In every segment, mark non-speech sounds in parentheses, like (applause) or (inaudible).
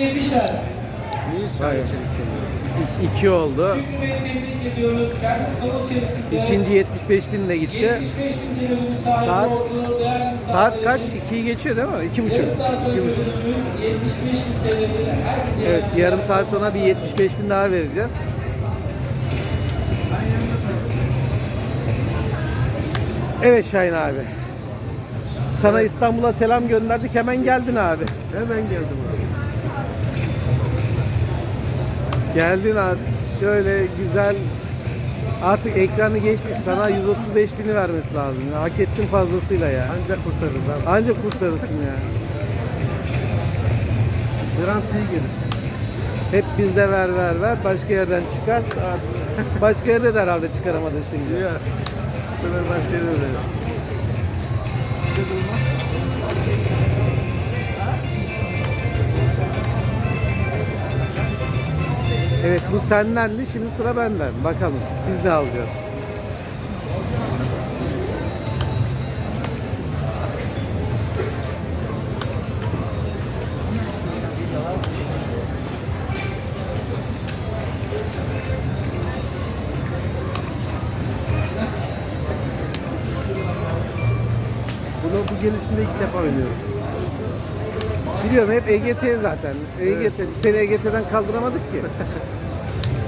Yetişler. İki, iki oldu. İkinci 75 bin de gitti. 75 bin TL'nin sahibi Saat- Saat kaç? 2'yi geçiyor değil mi? 2.30. Yarım saat önce ödülümüz 75 bin TL'dir. Her Evet yarım saat sonra bir 75 bin daha vereceğiz. Evet Şahin abi. Sana İstanbul'a selam gönderdik hemen geldin abi. Hemen geldim abi. Geldin abi. Şöyle güzel artık ekranı geçtik. Sana 135 bini vermesi lazım. Ya. Hak ettin fazlasıyla ya. Ancak kurtarırız abi. Ancak kurtarırsın ya. Garantiye gelir. Hep bizde ver ver ver. Başka yerden çıkar. Artık Başka yerde de herhalde çıkaramadın şimdi. Ya. Sefer başka yere öyle. Evet bu sendendi şimdi sıra benden. Bakalım biz ne alacağız? Bunu bu gelişinde ilk defa oynuyorum. Biliyorum hep EGT zaten. EGT. Seni EGT'den kaldıramadık ki. (laughs)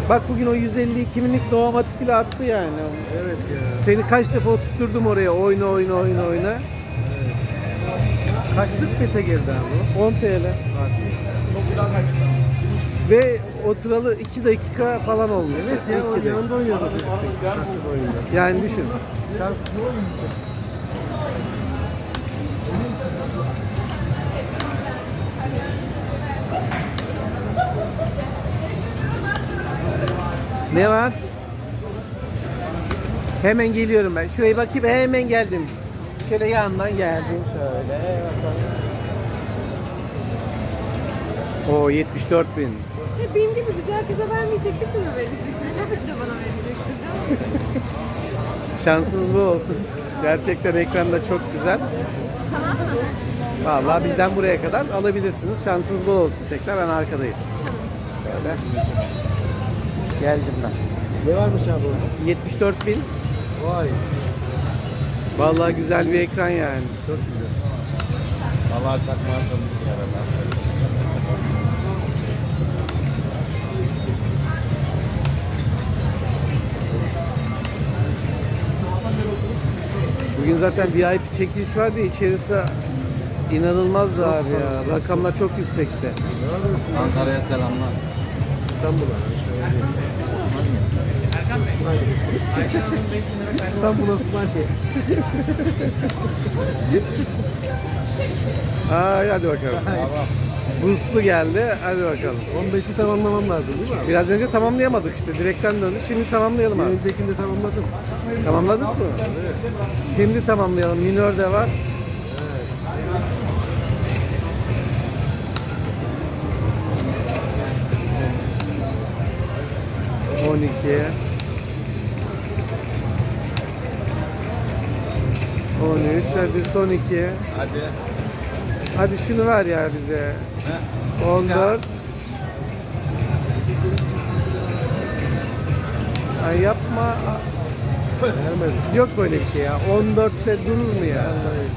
Bak bugün o 152 binlik Novamatik bile attı yani. Evet ya. Seni kaç defa tutturdum oraya oyna oyna oyna oyna. Kaçlık bete geldi abi 10 TL. Ve oturalı 2 dakika falan olmuyor. Evet ya o yanında oynuyordu. Yani düşün. Şans ne var? Hemen geliyorum ben. Şuraya bakayım hemen geldim. Şöyle yandan geldim şöyle. O 74 bin. Ya benim gibi güzel kıza vermeyecektik mi verecektin? Tabii de bana verecektin. Şansınız bu olsun. Gerçekten ekranda çok güzel. Tamam mı? Vallahi bizden buraya kadar alabilirsiniz. Şansınız bol olsun. Tekrar ben arkadayım. Böyle. Geldim ben. Ne varmış abi orada? 74 bin. Vay. Vallahi güzel bir ekran yani. Çok güzel. Allah çakmağı tanıdık yaralar. Bugün zaten VIP çekiliş vardı ya, içerisi inanılmazdı abi ya. Rakamlar çok yüksekti. Ne yapıyorsun? Ankara'ya selamlar. İstanbul'a. İstanbul Osmaniye. Ay hadi bakalım. Boostlu geldi. Hadi bakalım. 15'i tamamlamam lazım değil mi abi? Biraz önce tamamlayamadık işte. Direkten döndü. Şimdi tamamlayalım Bir abi. öncekinde tamamladım. Tamamladık mı? Şimdi tamamlayalım. Minör de var. On iki. On üç. Hadi son iki. Hadi. Hadi şunu ver ya bize. 14. Ay yapma. Vermedim. Yok böyle bir şey ya. 14'te durur mu ya? Ay,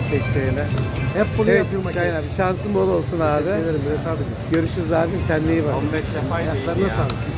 ya tek şeyle. Hep bunu Evet, yapıyorum. Şahin abi şansın bol olsun abi. Teşekkür ederim. Evet abi. Görüşürüz abi. Kendine iyi bak. 15 yapaydı Ayaklarına sağlık.